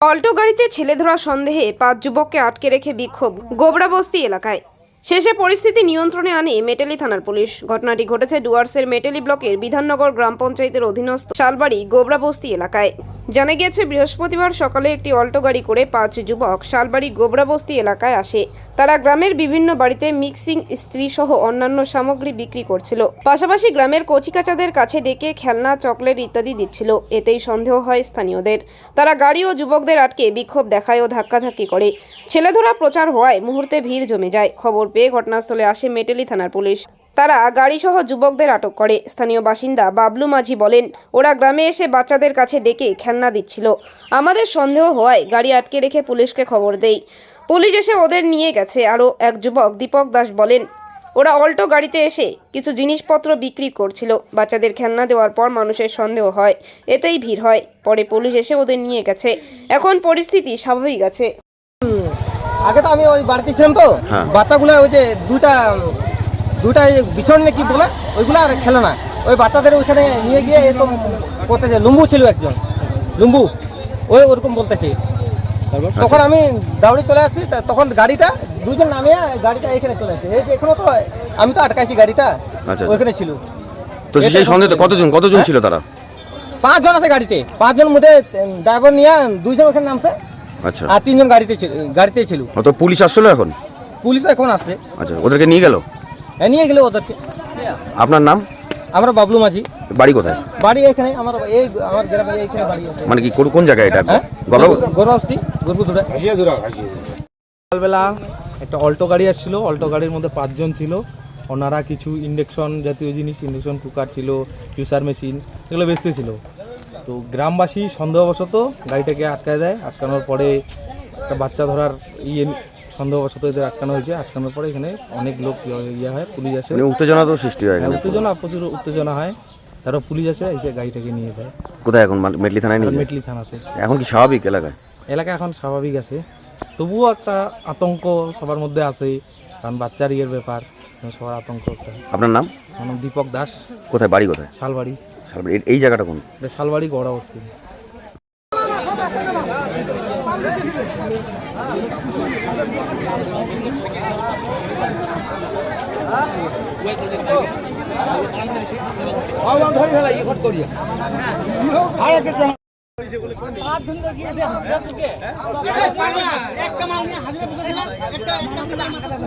Alto গাড়িতে ছেলে ধরা সন্দেহে পাঁচ যুবককে আটকে রেখে বিক্ষোভ গোবরাবস্তি এলাকায়। শেষে পরিস্থিতি নিয়ন্ত্রণে আনে মেটেলি থানার পুলিশ। ঘটনাটি ঘটেছে ডুয়ার্সের মেটেলি ব্লকের বিধাননগর গ্রাম পঞ্চায়েতের অধীনস্থ শালবাড়ি গোবরাবস্তি এলাকায়। জানা গিয়েছে, বৃহস্পতিবার সকালে একটি অল্টো গাড়ি করে পাঁচ যুবক শালবাড়ি গোবরাবস্তি এলাকায় আসে। তারা গ্রামের বিভিন্ন বাড়িতে মিক্সিং স্ত্রী সহ অন্যান্য সামগ্রী বিক্রি করছিল। পাশাপাশি গ্রামের কচিকাচাদের কাছে ডেকে খেলনা, চকলেট ইত্যাদি দিচ্ছিল। এতেই সন্দেহ হয় স্থানীয়দের। তারা গাড়ি ও যুবকদের আটকে বিক্ষোভ দেখায় ও ধাক্কাধাক্কি করে। ছেলেধরা প্রচার হওয়ায় মুহূর্তে ভিড় জমে যায়। খবর পেয়ে ঘটনাস্থলে আসে মেটেলি থানার পুলিশ। তারা গাড়িসহ যুবকদের আটক করে। স্থানীয় বাসিন্দা বাবলু মাঝি বলেন ওরা গ্রামে এসে বাচ্চাদের কাছে ডেকে খেলনা দিচ্ছিল। আমাদের সন্দেহ হওয়ায় গাড়ি আটকে রেখে পুলিশকে খবর দেই। পুলিশ এসে ওদের নিয়ে গেছে। আরও এক যুবক দীপক দাস বলেন ওরা অল্টো গাড়িতে এসে কিছু জিনিসপত্র বিক্রি করছিল। বাচ্চাদের খেলনা দেওয়ার পর মানুষের সন্দেহ হয় এতেই ভিড় হয়। পরে পুলিশ এসে ওদের নিয়ে গেছে। এখন পরিস্থিতি স্বাভাবিক আছে। আগে তো আমি ওই বাড়িতে ছিলাম তো। হ্যাঁ। বাচ্চাগুলো ওই যে দুইটা এই বিছন কি বলে? ওইগুলো আর খেলে না ওই বাচ্চাদের ওইখানে নিয়ে গিয়ে এরকম করতেছে। লুম্বু ছিল একজন। লুম্বু। ওই ওরকম বলতেছে। তখন আমি দাউড়ি চলে আসি তখন গাড়িটা দুজন নামিয়ে গাড়িটা এখানে চলে আসে এই যে এখানে তো আমি তো আটকাইছি গাড়িটা আচ্ছা। ওইখানে ছিল। তো সেই সন্দেহ কতজন কতজন ছিল তারা? পাঁচজন আছে গাড়িতে। পাঁচজন মধ্যে ড্রাইভার নিয়ে দুইজন ওখানে নামছে। আচ্ছা। আর তিনজন গাড়িতে গাড়িতে ছিল। তো পুলিশ আসছিল এখন? পুলিশ এখন আসছে। আচ্ছা ওদেরকে নিয়ে গেল? এ নিয়ে গেলে ওদেরকে। আপনার নাম? আমরা বাবলু মাঝি। বাড়ি কোথায়? বাড়ি এখানে আমার এই আমার গ্রামে এইখানে বাড়ি মানে কি কোন কোন জায়গায় এটা? হ্যাঁ? গর্ভ গৌরবস্তি গর্ভধুরা সকালবেলা একটা অল্টো গাড়ি আসছিল অল্টো গাড়ির মধ্যে পাঁচজন ছিল। ওনারা কিছু ইন্ডাকশন জাতীয় জিনিস ইন্ডাকশন কুকার ছিল জুসার মেশিন এগুলো বেচতেছিল তো গ্রামবাসী সন্দেহবশত গাড়িটাকে আটকায় দেয়। আটকানোর পরে একটা বাচ্চা ধরার ইয়ে সন্দেহবশত এদের আটকানো হয়েছে। আটকানোর পরে এখানে অনেক লোক ইয়ে হয় পুলিশ আসে। মানে উত্তেজনা তো সৃষ্টি হয় হ্যাঁ, এখানে। উত্তেজনা প্রচুর উত্তেজনা হয়। তারপর পুলিশ আসে এসে গাড়িটাকে নিয়ে যায়। কোথায় এখন? মেটলি থানায় নিয়ে মেটলি থানাতে। এখন কি স্বাভাবিক এলাকায়? এলাকা এখন স্বাভাবিক আছে। তবুও একটা আতঙ্ক সবার মধ্যে আছে কারণ বাচ্চার ইয়ের ব্যাপার সবার আতঙ্ক একটা। আপনার নাম? দীপক দাস। কোথায় বাড়ি কোথায়? শালবাড়ি। শালবাড়ি। এই- এই জায়গাটা কোন? এটা শালবাড়ি গড়া একটা মাল নিয়ে হাজিরা বুকেছিলাম একটা একটা মাথা আছে